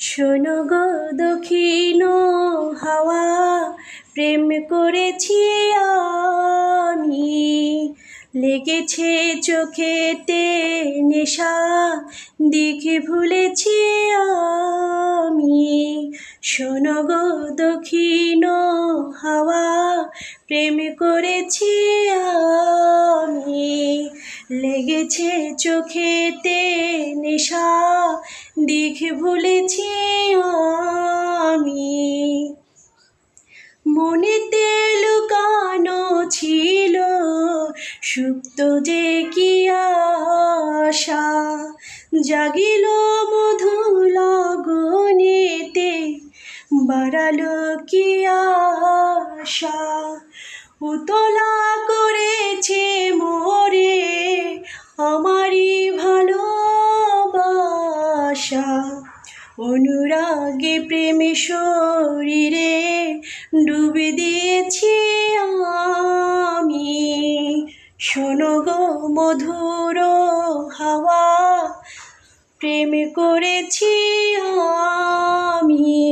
শোনো গো দক্ষিণ হাওয়া, প্রেম করেছি আমি। লেগেছে চোখেতে নেশা দেখে ভুলেছি আমি। শোনো গো দক্ষিণ হাওয়া, প্রেম করেছি আমি। লেগেছে চোখেতে নেশা দেখে ভুলেছি আমি। মনেতে লুকানো ছিল সুপ্ত যে কি আশা, জাগিল মধু লগনেতে বাড়ালো কি আশা, উতলা করেছে ভালোবাসা অনুরাগে প্রেমে শরীরে ডুবে দিয়েছি আমি। শোনো গো মধুর হাওয়া প্রেম করেছি